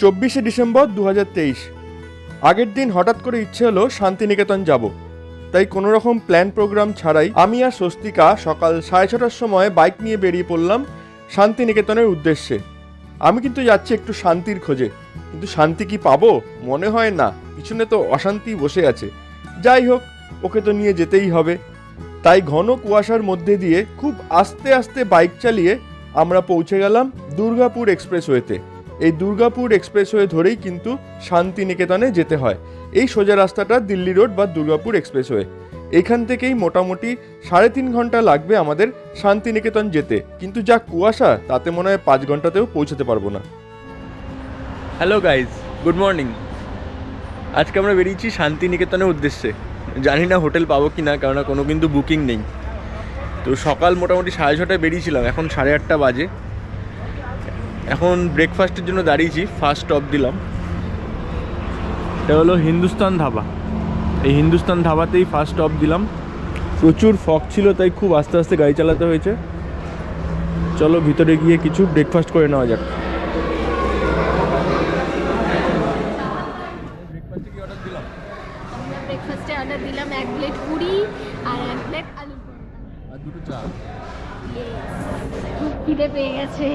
চব্বিশে ডিসেম্বর দু হাজার তেইশ। আগের দিন হঠাৎ করে ইচ্ছে হলো শান্তিনিকেতন যাব। তাই কোনো রকম প্ল্যান প্রোগ্রাম ছাড়াই আমি আর স্বস্তিকা সকাল সাড়ে ছটার সময় বাইক নিয়ে বেরিয়ে পড়লাম শান্তিনিকেতনের উদ্দেশ্যে। আমি কিন্তু যাচ্ছি একটু শান্তির খোঁজে। কিন্তু শান্তি কি পাবো? মনে হয় না। পিছনে তো অশান্তি বসে আছে। যাই হোক, ওকে তো নিয়ে যেতেই হবে। তাই ঘন কুয়াশার মধ্যে দিয়ে খুব আস্তে আস্তে বাইক চালিয়ে আমরা পৌঁছে গেলাম দুর্গাপুর এক্সপ্রেসওয়েতে। এই দুর্গাপুর এক্সপ্রেসওয়ে ধরেই কিন্তু শান্তিনিকেতনে যেতে হয়। এই সোজা রাস্তাটা দিল্লি রোড বা দুর্গাপুর এক্সপ্রেসওয়ে। এখান থেকেই মোটামুটি সাড়ে তিন ঘণ্টা লাগবে আমাদের শান্তিনিকেতন যেতে। কিন্তু যা কুয়াশা, তাতে মনে হয় পাঁচ ঘন্টাতেও পৌঁছাতে পারব না। হ্যালো গাইজ গুড মর্নিং আজকে আমরা বেরিয়েছি শান্তিনিকেতনের উদ্দেশ্যে। জানি না হোটেল পাবো কি না কেননা কোনো কিন্তু বুকিং নেই। তো সকাল মোটামুটি সাড়ে ছটায় বেরিয়েছিলাম। এখন সাড়ে আটটা বাজে। এখন ব্রেকফাস্টের জন্য দাঁড়িয়েছি ফার্স্ট স্টপ দিলাম। এটা হলো হিন্দুস্তান ধাবা। এই হিন্দুস্তান ধাবাতেই ফার্স্ট স্টপ দিলাম। প্রচুর ফক ছিল তাই খুব আস্তে আস্তে গাড়ি চালাতে হয়েছে। চলো ভিতরে গিয়ে কিছু ব্রেকফাস্ট করে নেওয়া যাক। ব্রেকফাস্টে অর্ডার দিলাম এক প্লেট পুরি আর এক প্লেট আলু আর দুটো চা। খিদে পেয়ে গেছে।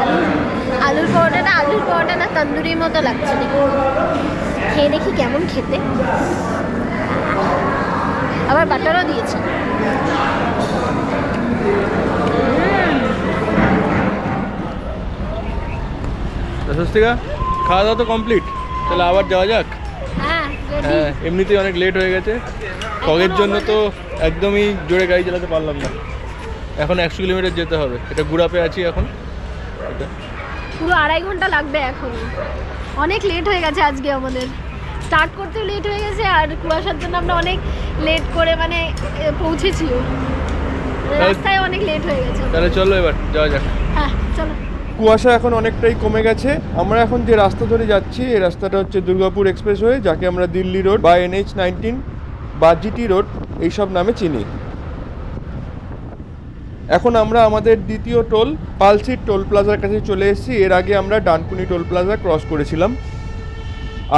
আলু- আলুর পরোটাটা আলুর পরোটা না তন্দুরির মতো লাগছে দেখি খেয়ে দেখি কেমন খেতে। আবার বাটারও দিয়েছে। স্বস্তিকা খাওয়া দাওয়া তো কমপ্লিট তাহলে আবার যাওয়া যাক? হ্যাঁ হ্যাঁ এমনিতেই অনেক লেট হয়ে গেছে। ফগের জন্য তো একদমই জোরে গাড়ি চালাতে পারলাম না। এখন একশো কিলোমিটার যেতে হবে। এটা গুড়াপে আছি এখন। পুরো আড়াই ঘণ্টা লাগবে এখন। অনেক লেট হয়ে গেছে আজকে আমাদের। স্টার্ট করতেও লেট হয়ে গেছে আর কুয়াশার জন্য আমরা অনেক লেট করে মানে এ, পৌঁছেছিও রাস্তায় অনেক লেট হয়ে গেছে। তাহলে চলো এবার যাওয়া যাক। হ্যাঁ চলো। কুয়াশা এখন অনেকটাই কমে গেছে। আমরা এখন যে রাস্তা ধরে যাচ্ছি, এই রাস্তাটা হচ্ছে দুর্গাপুর এক্সপ্রেসওয়ে, যাকে আমরা দিল্লি রোড বা এনএইচ নাইনটিন বা জিটি রোড এইসব নামে চিনি। এখন আমরা আমাদের দ্বিতীয় টোল পালসির টোল প্লাজার কাছে চলে এসেছি। এর আগে আমরা ডানকুনি টোল প্লাজা ক্রস করেছিলাম।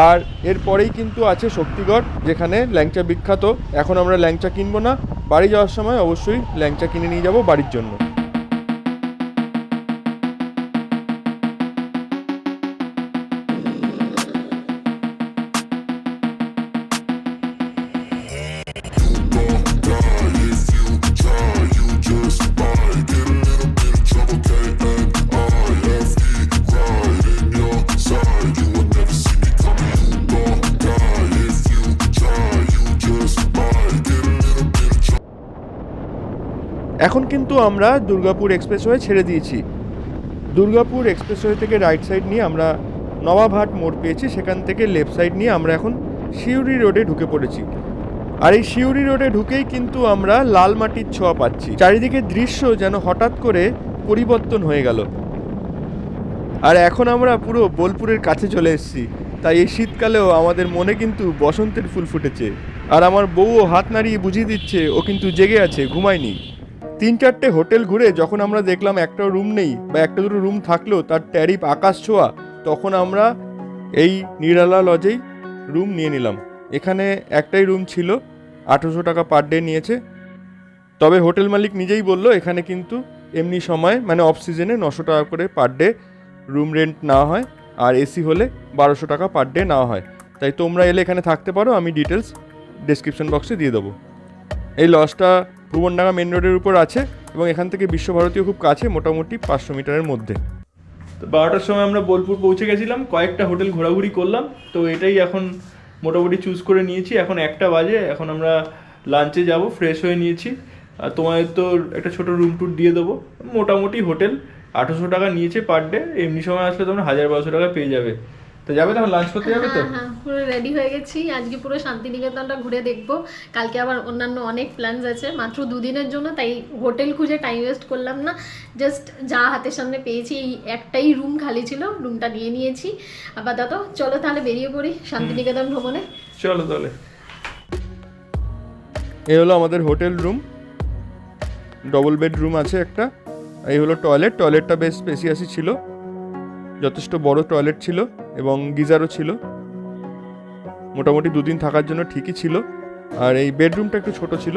আর এরপরেই কিন্তু আছে শক্তিগড়, যেখানে ল্যাংচা বিখ্যাত। এখন আমরা ল্যাংচা কিনবো না। বাড়ি যাওয়ার সময় অবশ্যই ল্যাংচা কিনে নিয়ে যাব বাড়ির জন্য। এখন কিন্তু আমরা দুর্গাপুর এক্সপ্রেসওয়ে ছেড়ে দিয়েছি। দুর্গাপুর এক্সপ্রেসওয়ে থেকে রাইট সাইড নিয়ে আমরা নবাবহাট মোড় পেয়েছি, সেখান থেকে লেফট সাইড নিয়ে আমরা এখন শিউরি রোডে ঢুকে পড়েছি। আর এই শিউরি রোডে ঢুকেই কিন্তু আমরা লাল মাটির ছোঁয়া পাচ্ছি। চারিদিকে দৃশ্য যেন হঠাৎ করে পরিবর্তন হয়ে গেল। আর এখন আমরা পুরো বোলপুরের কাছে চলে এসেছি। তাই এই শীতকালেও আমাদের মনে কিন্তু বসন্তের ফুল ফুটেছে। আর আমার বউও হাত নাড়িয়ে বুঝিয়ে দিচ্ছে, ও কিন্তু জেগে আছে, ঘুমায়নি। তিন চারটে হোটেল ঘুরে যখন আমরা দেখলাম একটা রুম নেই বা একটা দুটো রুম থাকলেও তার ট্যারিফ আকাশ ছোঁয়া, তখন আমরা এই নিরালা লজেই রুম নিয়ে নিলাম। এখানে একটাই রুম ছিল, আঠেরোশো টাকা পার ডে নিয়েছে। তবে হোটেল মালিক নিজেই বলল, এখানে কিন্তু এমনি সময় মানে অফ সিজনে নশো টাকা করে পার ডে রুম রেন্ট নেওয়া হয়, আর এসি হলে বারোশো টাকা পার ডে নেওয়া হয়। তাই তোমরা এলে এখানে থাকতে পারো, আমি ডিটেলস ডিসক্রিপশন বক্সে দিয়ে দেবো। এই লজটা ভুবনডাঙ্গা মেন রোডের উপর আছে এবং এখান থেকে বিশ্বভারতীয় খুব কাছে, মোটামুটি পাঁচশো মিটারের মধ্যে। তো বারোটার সময় আমরা বোলপুর পৌঁছে গেছিলাম, কয়েকটা হোটেল ঘোরাঘুরি করলাম, তো এটাই এখন মোটামুটি চুজ করে নিয়েছি। এখন একটা বাজে, এখন আমরা লাঞ্চে যাব ফ্রেশ হয়ে নিয়েছি। আর তোমাদের তো একটা ছোট রুম টুর দিয়ে দেবো। মোটামুটি হোটেল আঠেরোশো টাকা নিয়েছে পার ডে এমনি সময় আসলে তোমরা হাজার বারোশো টাকা পেয়ে যাবে। তো যাবে তখন? লাঞ্চ করতে যাবে তো? হ্যাঁ হ্যাঁ পুরো রেডি হয়ে গেছি। আজকে পুরো শান্তিনিকেতনটা ঘুরে দেখব। কালকে আবার অন্যান্য অনেক প্ল্যানস আছে মাত্র দুদিনের জন্য তাই হোটেল খুঁজে টাইম ওয়েস্ট করলাম না। জাস্ট যা হাতের সামনে পেয়েছি এই একটাই রুম খালি ছিল রুমটা নিয়ে নিয়েছি। আপাতত চলো তাহলে বেরিয়ে পড়ি শান্তিনিকেতন ভ্রমণে। চলো তাহলে। এ হলো আমাদের হোটেল রুম ডবল বেডরুম আছে একটা। এই হলো টয়লেট টয়লেটটা বেশ স্পেসিয়াসই ছিল। যথেষ্ট বড় টয়লেট ছিল। এবং গিজারও ছিল। মোটামুটি দুদিন থাকার জন্য ঠিকই ছিল। আর এই বেডরুমটা একটু ছোট ছিল।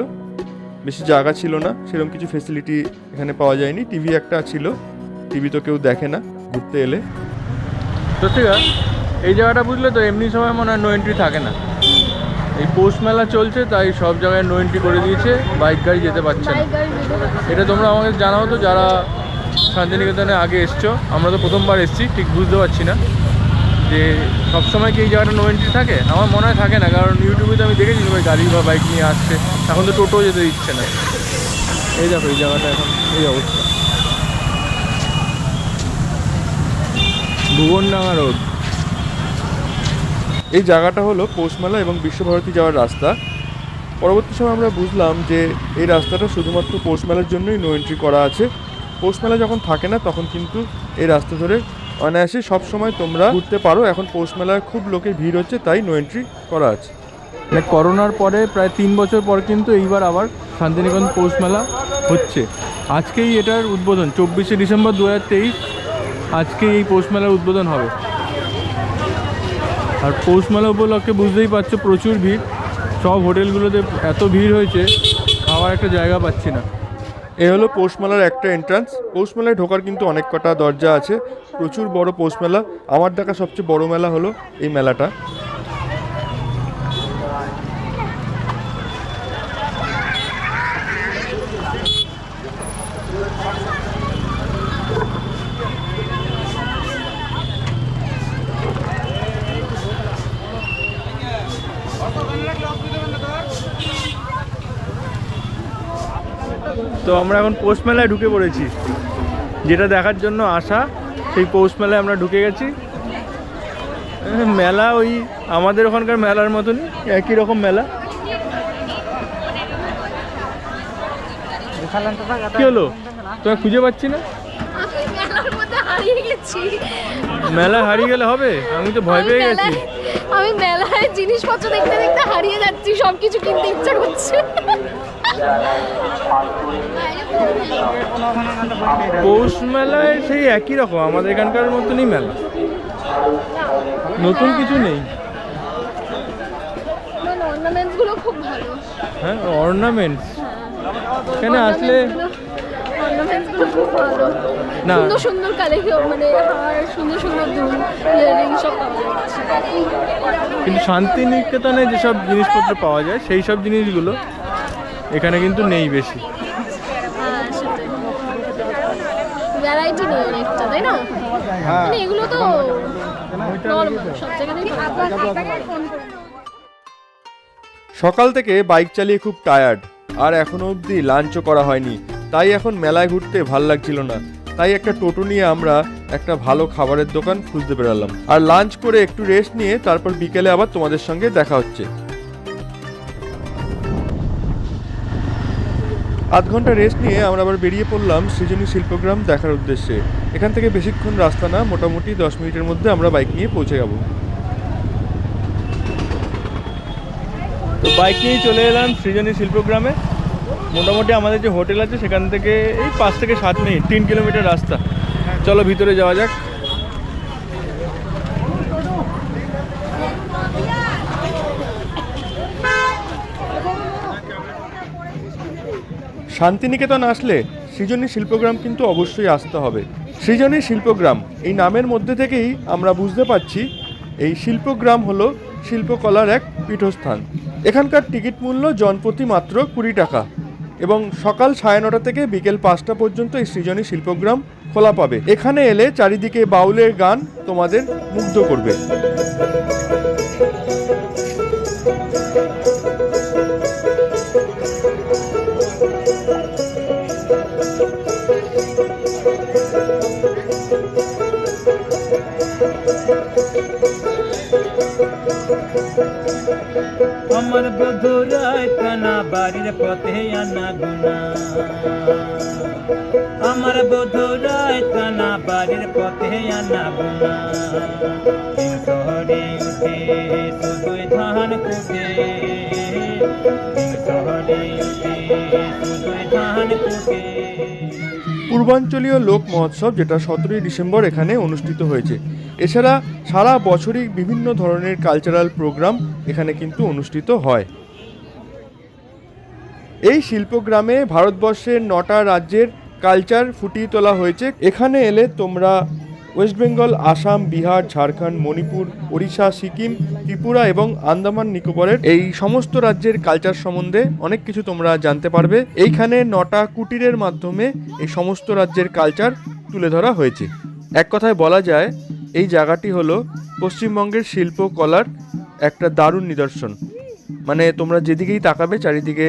বেশি জায়গা ছিল না, সেরকম কিছু ফেসিলিটি এখানে পাওয়া যায়নি। টিভি একটা ছিল, টিভি তো কেউ দেখে না ঘুরতে এলে। সত্যিকার এই জায়গাটা বুঝলে তো এমনি সময় মনে হয় নো এন্ট্রি থাকে না। এই পৌষ মেলা চলছে, তাই সব জায়গায় নো এন্ট্রি করে দিয়েছে বাইক গাড়ি যেতে পারছে না বাইক গাড়ি যেতে পারছে না। এটা তোমরা আমাকে জানাও তো, যারা শান্তিনিকেতনে আগে এসছো, আমরা তো প্রথমবার এসেছি, ঠিক বুঝতে পারছি না। যে সবসময় কি এই জায়গাটা নো এন্ট্রি থাকে? আমার মনে হয় থাকে না, কারণ ইউটিউবে তো আমি দেখেছি সবাই গাড়ি বা বাইক নিয়ে আসছে, এখন তো টোটো যেতে দিচ্ছে না। এই দেখো, এই জায়গাটা এখন, এই অবস্থা। ভুবনডাঙ্গা রোড। এই জায়গাটা হলো পৌষমেলা এবং বিশ্বভারতী যাওয়ার রাস্তা। পরবর্তী সময় আমরা বুঝলাম যে এই রাস্তাটা শুধুমাত্র পৌষমেলার জন্যই নো এন্ট্রি করা আছে। পৌষমেলা যখন থাকে না, তখন কিন্তু এই রাস্তা ধরে অনায়াসে সব সময় তোমরা ঘুরতে পারো। এখন পৌষ মেলায় খুব লোকের ভিড় হচ্ছে, তাই নো এন্ট্রি করা আছে। মানে করোনার পরে প্রায় তিন বছর পর কিন্তু এইবার আবার শান্তিনিকেতন পৌষ মেলা হচ্ছে। আজকেই এটার উদ্বোধন, চব্বিশে ডিসেম্বর দু হাজার তেইশ। আজকে এই পৌষ মেলার উদ্বোধন হবে। আর পৌষ মেলা উপলক্ষে বুঝতেই পারছ প্রচুর ভিড়। সব হোটেলগুলোতে এত ভিড় হয়েছে, খাওয়ার একটা জায়গা পাচ্ছি না। এ হলো পৌষমেলার একটা এন্ট্রান্স পৌষমেলায় ঢোকার কিন্তু অনেক কটা দরজা আছে। প্রচুর বড় পৌষমেলা। আমার দেখা সবচেয়ে বড় মেলা হলো এই মেলাটা। তো আমরা এখন পৌষ মেলায় ঢুকে পড়েছি। যেটা দেখার জন্য আসা সেই পৌষ মেলায় আমরা ঢুকে গেছি। মেলা ওই আমাদের ওখানকার মেলার মতনই, একই রকম মেলা। কি হলো? তোমার খুঁজে পাচ্ছি না? মেলা হারিয়ে গেলে হবে? আমি তো ভয় পেয়ে গেছি। আমি মেলায় জিনিসপত্র দেখতে দেখতে হারিয়ে যাচ্ছি, সবকিছু কিনতে ইচ্ছা করছে। পৌষ মেলায় সেই একই রকম আমাদের এখানকার মতনই মেলা। নতুন কিছু নেই। হ্যাঁ অর্নামেন্টস এখানে আসলে না। সুন্দর সুন্দর কালেকশন মানে সুন্দর সুন্দর দুল ইয়ারিং সব কিন্তু শান্তিনিকেতনে যেসব জিনিসপত্র পাওয়া যায় সেই সব জিনিসগুলো এখানে কিন্তু নেই বেশি। হ্যাঁ ভ্যারাইটি নেই অনেকটা তাই না? মানে এগুলো তো সব জায়গাতেই সকাল থেকে বাইক চালিয়ে খুব টায়ার্ড আর এখনও অবধি লাঞ্চও করা হয়নি। তাই এখন মেলায় ঘুরতে ভালো লাগছিল না। তাই একটা টোটো নিয়ে আমরা একটা ভালো খাবারের দোকান খুঁজতে বেরালাম। আর লাঞ্চ করে একটু রেস্ট নিয়ে তারপর বিকেলে আবার তোমাদের সঙ্গে দেখা হচ্ছে। আধ ঘণ্টা রেস্ট নিয়ে আমরা আবার বেরিয়ে পড়লাম সৃজনী শিল্পগ্রাম দেখার উদ্দেশ্যে। এখান থেকে বেশিক্ষণ রাস্তা না, মোটামুটি দশ মিনিটের মধ্যে আমরা বাইক নিয়ে পৌঁছে যাব। তো বাইক নিয়ে চলে এলাম সৃজনী শিল্পগ্রামে। মোটামুটি আমাদের যে হোটেল আছে, সেখান থেকে এই পাঁচ থেকে সাত মিনিট, তিন কিলোমিটার রাস্তা। চলো ভিতরে যাওয়া যাক। শান্তিনিকেতন আসলে সৃজনী শিল্পগ্রাম কিন্তু অবশ্যই আসতে হবে। সৃজনী শিল্পগ্রাম, এই নামের মধ্যে থেকেই আমরা বুঝতে পারছি এই শিল্পগ্রাম হলো শিল্পকলার এক পীঠস্থান। এখানকার টিকিট মূল্য জনপ্রতি মাত্র কুড়ি টাকা এবং সকাল সাড়ে নটা থেকে বিকেল পাঁচটা পর্যন্ত এই সৃজনী শিল্পগ্রাম খোলা পাবে। এখানে এলে চারিদিকে বাউলের গান তোমাদের মুগ্ধ করবে। আমার বধুরায় কানা বাড়ির পথে আনা গুনা আমার বধুরায় কানা বাড়ির পথে আনা গুনা শহরে উঠে শুধু ধান কুটে পূর্বাঞ্চলীয় লোক মহোৎসব, যেটা সতেরোই ডিসেম্বর এখানে অনুষ্ঠিত হয়েছে। এছাড়া সারা বছরই বিভিন্ন ধরনের কালচারাল প্রোগ্রাম এখানে কিন্তু অনুষ্ঠিত হয়। এই শিল্পগ্রামে ভারতবর্ষের নটা রাজ্যের কালচার ফুটিয়ে তোলা হয়েছে। এখানে এলে তোমরা ওয়েস্ট বেঙ্গল, আসাম, বিহার, ঝাড়খণ্ড, মণিপুর, ওড়িশা, সিকিম, ত্রিপুরা এবং আন্দামান নিকোবরের এই সমস্ত রাজ্যের কালচার সম্বন্ধে অনেক কিছু তোমরা জানতে পারবে। এইখানে নটা কুটিরের মাধ্যমে এই সমস্ত রাজ্যের কালচার তুলে ধরা হয়েছে। এক কথায় বলা যায়, এই জায়গাটি হলো পশ্চিমবঙ্গের শিল্পকলার একটা দারুণ নিদর্শন। মানে তোমরা যেদিকেই তাকাবে, চারিদিকে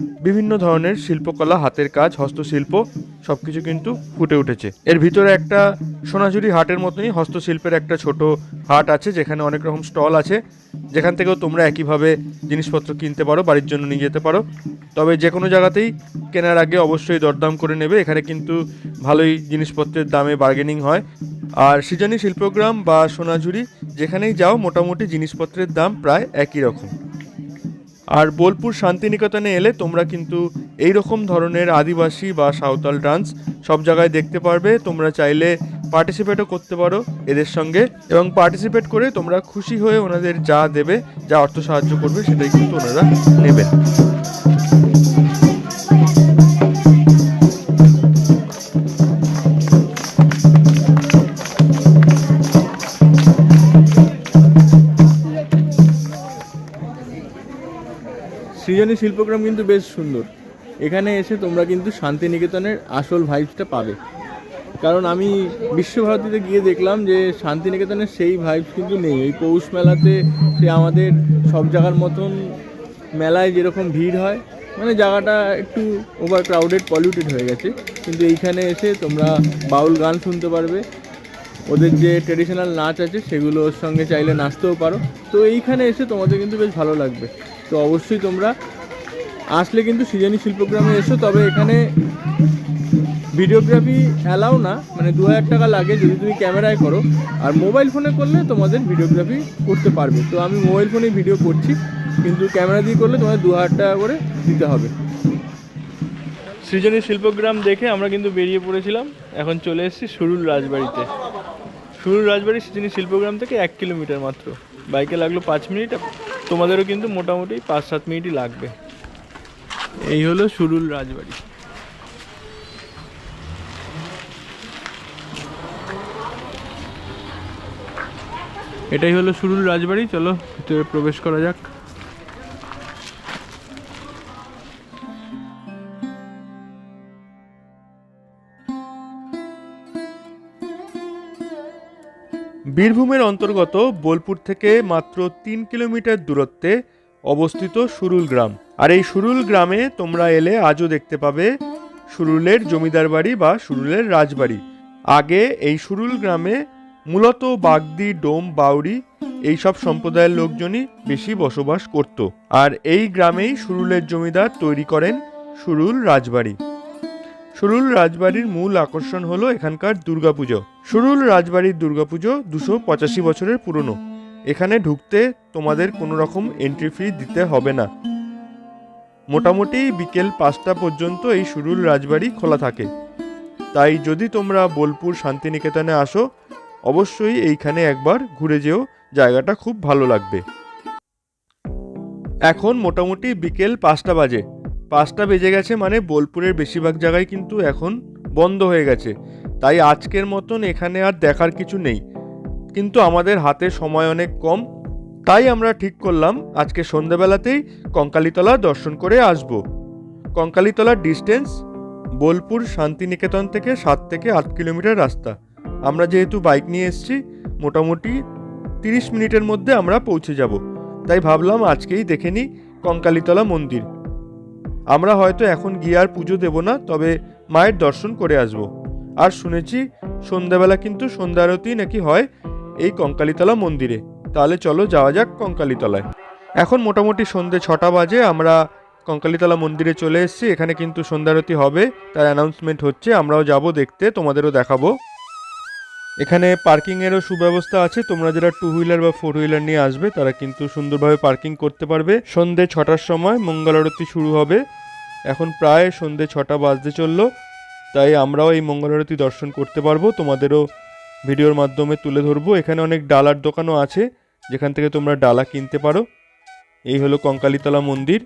বিভিন্ন ধরনের শিল্পকলা, হাতের কাজ, হস্তশিল্প সব কিছু কিন্তু ফুটে উঠেছে। এর ভিতরে একটা সোনাঝুরি হাটের মতনই হস্তশিল্পের একটা ছোট হাট আছে, যেখানে অনেক রকম স্টল আছে। যেখান থেকেও তোমরা একইভাবে জিনিসপত্র কিনতে পারো, বাড়ির জন্য নিয়ে যেতে পারো। তবে যে কোনো জায়গাতেই কেনার আগে অবশ্যই দরদাম করে নেবে। এখানে কিন্তু ভালোই জিনিসপত্রের দামে বার্গেনিং হয়। আর সৃজনী শিল্পগ্রাম বা সোনাঝুরি, যেখানেই যাও, মোটামুটি জিনিসপত্রের দাম প্রায় একই রকম। আর বোলপুর শান্তিনিকেতনে এলে তোমরা কিন্তু এই রকম ধরনের আদিবাসী বা সাঁওতাল ডান্স সব জায়গায় দেখতে পারবে। তোমরা চাইলে পার্টিসিপেটও করতে পারো এদের সঙ্গে এবং পার্টিসিপেট করে তোমরা খুশি হয়ে ওনাদের যা দেবে, যা অর্থ সাহায্য করবে সেটাই কিন্তু ওনারা নেবেন। সৃজনী শিল্পগ্রাম কিন্তু বেশ সুন্দর। এখানে এসে তোমরা কিন্তু শান্তিনিকেতনের আসল ভাইবসটা পাবে। কারণ আমি বিশ্বভারতীতে গিয়ে দেখলাম যে শান্তিনিকেতনের সেই ভাইবস কিন্তু নেই। এই পৌষ মেলাতে সে আমাদের সব জায়গার মতন মেলায় যেরকম ভিড় হয় মানে জায়গাটা একটু ওভার ক্রাউডেড পলিউটেড হয়ে গেছে। কিন্তু এইখানে এসে তোমরা বাউল গান শুনতে পারবে। ওদের যে ট্রেডিশনাল নাচ আছে সেগুলোর সঙ্গে চাইলে নাচতেও পারো। তো এইখানে এসে তোমাদের কিন্তু বেশ ভালো লাগবে। তো অবশ্যই তোমরা আসলে কিন্তু সৃজনী শিল্পগ্রামে এসো, তবে এখানে ভিডিওগ্রাফি অ্যালাউ না মানে দু হাজার টাকা লাগে যদি তুমি ক্যামেরায় করো, আর মোবাইল ফোনে করলে তোমাদের ভিডিওগ্রাফি করতে পারবে। তো আমি মোবাইল ফোনে ভিডিও করছি, কিন্তু ক্যামেরা দিয়ে করলে তোমাদের দু হাজার টাকা করে দিতে হবে। সৃজনী শিল্পগ্রাম দেখে আমরা কিন্তু বেরিয়ে পড়েছিলাম, এখন চলে এসেছি সুরুল রাজবাড়িতে। সুরুল রাজবাড়ি সৃজনী শিল্পগ্রাম থেকে এক কিলোমিটার মাত্র। বাইকে লাগল পাঁচ মিনিট তোমাদেরও কিন্তু মোটামুটি পাঁচ সাত মিনিটই লাগবে। এই হলো সুরুল রাজবাড়ি। এটাই হলো সুরুল রাজবাড়ি, চলো ভিতরে প্রবেশ করা যাক। বীরভূমের অন্তর্গত বোলপুর থেকে মাত্র তিন কিলোমিটার দূরত্বে অবস্থিত সুরুল গ্রাম। আর এই সুরুল গ্রামে তোমরা এলে আজও দেখতে পাবে সুরুলের জমিদার বাড়ি বা সুরুলের রাজবাড়ি। আগে এই সুরুল গ্রামে মূলত বাগদি, ডোম বাউরি এইসব সম্প্রদায়ের লোকজনই বেশি বসবাস করত। আর এই গ্রামেই সুরুলের জমিদার তৈরি করেন সুরুল রাজবাড়ি। সুরুল রাজবাড়ির মূল আকর্ষণ হলো এখানকার দুর্গাপুজো। সুরুল রাজবাড়ির দুর্গাপুজো দুশো পঁচাশি বছরের পুরনো। এখানে ঢুকতে তোমাদের কোনো রকম এন্ট্রি ফি দিতে হবে না। মোটামুটি বিকেল পাঁচটা পর্যন্ত এই সুরুল রাজবাড়ি খোলা থাকে। তাই যদি তোমরা বোলপুর শান্তিনিকেতনে আসো, অবশ্যই এইখানে একবার ঘুরে যেও, জায়গাটা খুব ভালো লাগবে। এখন মোটামুটি বিকেল পাঁচটা বাজে। পাঁচটা বেজে গেছে মানে বোলপুরের বেশিরভাগ জায়গায় কিন্তু এখন বন্ধ হয়ে গেছে। তাই আজকের মতন এখানে আর দেখার কিছু নেই। কিন্তু আমাদের হাতে সময় অনেক কম, তাই আমরা ঠিক করলাম আজকে সন্ধ্যাবেলাতেই কঙ্কালীতলা দর্শন করে আসব। কঙ্কালীতলার ডিস্টেন্স বোলপুর শান্তিনিকেতন থেকে সাত থেকে আট কিলোমিটার রাস্তা। আমরা যেহেতু বাইক নিয়ে এসেছি, মোটামুটি তিরিশ মিনিটের মধ্যে আমরা পৌঁছে যাব। তাই ভাবলাম আজকেই দেখে নিই কঙ্কালীতলা মন্দির। আমরা হয়তো এখন গিয়ে আর পুজো দেব না, তবে মায়ের দর্শন করে আসব। আর শুনেছি সন্ধ্যাবেলা কিন্তু সন্ধ্যা আরতি নাকি হয় এই কঙ্কালীতলা মন্দিরে। তাহলে চলো যাওয়া যাক কঙ্কালীতলায়। এখন মোটামুটি সন্ধ্যে ছটা বাজে, আমরা কঙ্কালীতলা মন্দিরে চলে এসেছি। এখানে কিন্তু সন্ধ্যারতি হবে, তার অ্যানাউন্সমেন্ট হচ্ছে, আমরাও যাব দেখতে, তোমাদেরও দেখাবো। এখানে পার্কিংয়েরও সুব্যবস্থা আছে। তোমরা যারা টু হুইলার বা ফোর হুইলার নিয়ে আসবে, তারা কিন্তু সুন্দরভাবে পার্কিং করতে পারবে। সন্ধে ছটার সময় মঙ্গল আরতি শুরু হবে। এখন প্রায় সন্ধে ছটা বাজতে চলল। তাই আমরাও এই মঙ্গল আরতি দর্শন করতে পারব। তোমাদেরও ভিডিওর মাধ্যমে তুলে ধরবো। এখানে অনেক ডালার দোকানও আছে, যেখান থেকে তোমরা ডালা কিনতে পারো। এই হলো কঙ্কালীতলা মন্দির।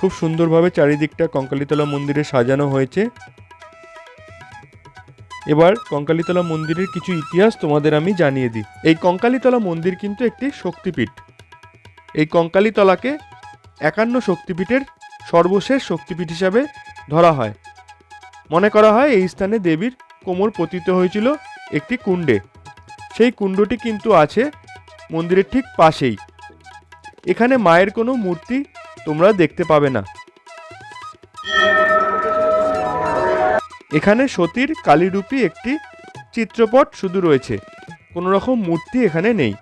খুব সুন্দরভাবে চারিদিকটা কঙ্কালীতলা মন্দিরে সাজানো হয়েছে। এবার কঙ্কালীতলা মন্দিরের কিছু ইতিহাস তোমাদের আমি জানিয়ে দিই। এই কঙ্কালীতলা মন্দির কিন্তু একটি শক্তিপীঠ। এই কঙ্কালীতলাকে একান্ন শক্তিপীঠের সর্বশেষ শক্তিপীঠ হিসাবে ধরা হয়। মনে করা হয় এই স্থানে দেবীর কোমর পতিত হয়েছিল একটি কুণ্ডে। সেই কুণ্ডটি কিন্তু আছে মন্দিরের ঠিক পাশেই। এখানে মায়ের কোনো মূর্তি তোমরা দেখতে পাবে না। এখানে সতীর কালীরূপী একটি চিত্রপট শুধু রয়েছে। কোনো রকম মূর্তি এখানে নেই।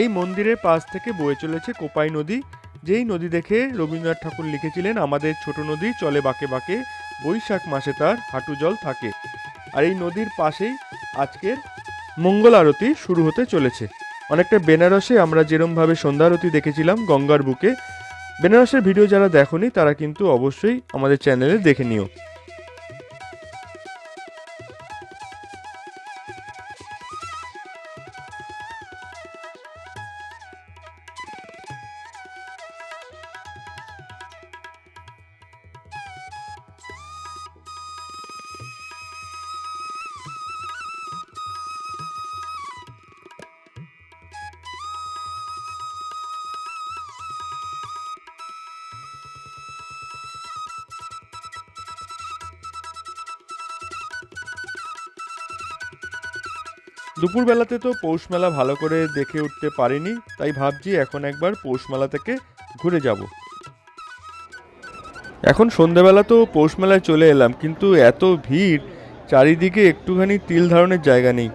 এই মন্দিরের পাশ থেকে বয়ে চলেছে কোপাই নদী। যেই নদী দেখে রবীন্দ্রনাথ ঠাকুর লিখেছিলেন, আমাদের ছোট নদী চলে বাঁকে বাঁকে, বৈশাখ মাসে তার হাঁটু জল থাকে। আর এই নদীর পাশেই আজকের মঙ্গল আরতি শুরু হতে চলেছে। অনেকটা বেনারসে আমরা যেরমভাবে সন্ধ্যা আরতি দেখেছিলাম গঙ্গার বুকে, বেনারসের ভিডিও যারা দেখনি, তারা কিন্তু অবশ্যই আমাদের চ্যানেলে দেখে নিও। দুপুরবেলাতে তো পৌষ মেলা ভালো করে দেখে উঠতে পারিনি, তাই ভাবছি এখন একবার পৌষ মেলা থেকে ঘুরে যাব। এখন সন্ধেবেলা তো পৌষ মেলায় চলে এলাম, কিন্তু এত ভিড়, চারিদিকে একটুখানি তিল ধারণের জায়গা নেই।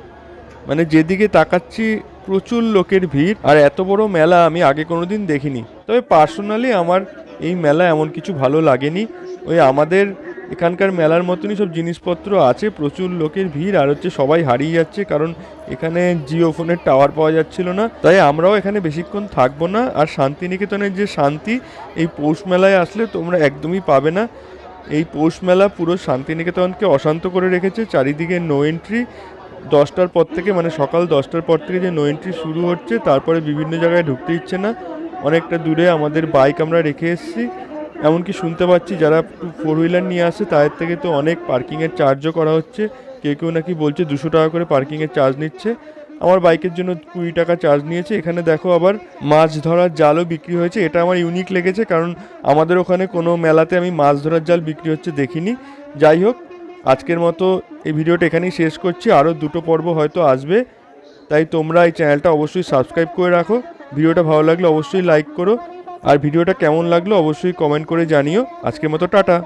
মানে যেদিকে তাকাচ্ছি, প্রচুর লোকের ভিড়, আর এত বড় মেলা আমি আগে কোনো দিন দেখিনি। তবে পার্সোনালি আমার এই মেলা এমন কিছু ভালো লাগেনি, ওই আমাদের এখানকার মেলার মতনই সব জিনিসপত্র আছে, প্রচুর লোকের ভিড়, আর হচ্ছে সবাই হারিয়ে যাচ্ছে, কারণ এখানে জিও ফোনের টাওয়ার পাওয়া যাচ্ছিল না। তাই আমরাও এখানে বেশিক্ষণ থাকব না, আর শান্তিনিকেতনের যে শান্তি, এই পৌষ মেলায় আসলে তোমরা একদমই পাবে না। এই পৌষ মেলা পুরো শান্তিনিকেতনকে অশান্ত করে রেখেছে, চারিদিকে নো এন্ট্রি দশটার পর থেকে মানে সকাল দশটার পর থেকে যে নো এন্ট্রি শুরু হচ্ছে, তারপরে বিভিন্ন জায়গায় ঢুকতে ইচ্ছে না। অনেকটা দূরে আমাদের বাইক আমরা রেখে এসেছি। এমনকি শুনতে পাচ্ছি যারা ফোর হুইলার নিয়ে আসে, তাদের থেকে তো অনেক পার্কিংয়ের চার্জও করা হচ্ছে। কেউ কেউ নাকি বলছে দুশো টাকা করে পার্কিংয়ের চার্জ নিচ্ছে। আমার বাইকের জন্য কুড়ি টাকা চার্জ নিয়েছে। এখানে দেখো আবার মাছ ধরার জালও বিক্রি হয়েছে। এটা আমার ইউনিক লেগেছে কারণ আমাদের ওখানে কোনো মেলাতে আমি মাছ ধরার জাল বিক্রি হচ্ছে দেখিনি। যাই হোক, আজকের মতো এই ভিডিওটা এখানেই শেষ করছি। আরও দুটো পর্ব হয়তো আসবে। তাই তোমরা এই চ্যানেলটা অবশ্যই সাবস্ক্রাইব করে রাখো। ভিডিওটা ভালো লাগলে অবশ্যই লাইক করো। আর ভিডিওটা কেমন লাগল অবশ্যই কমেন্ট করে জানিও। আজকের মতো টাটা।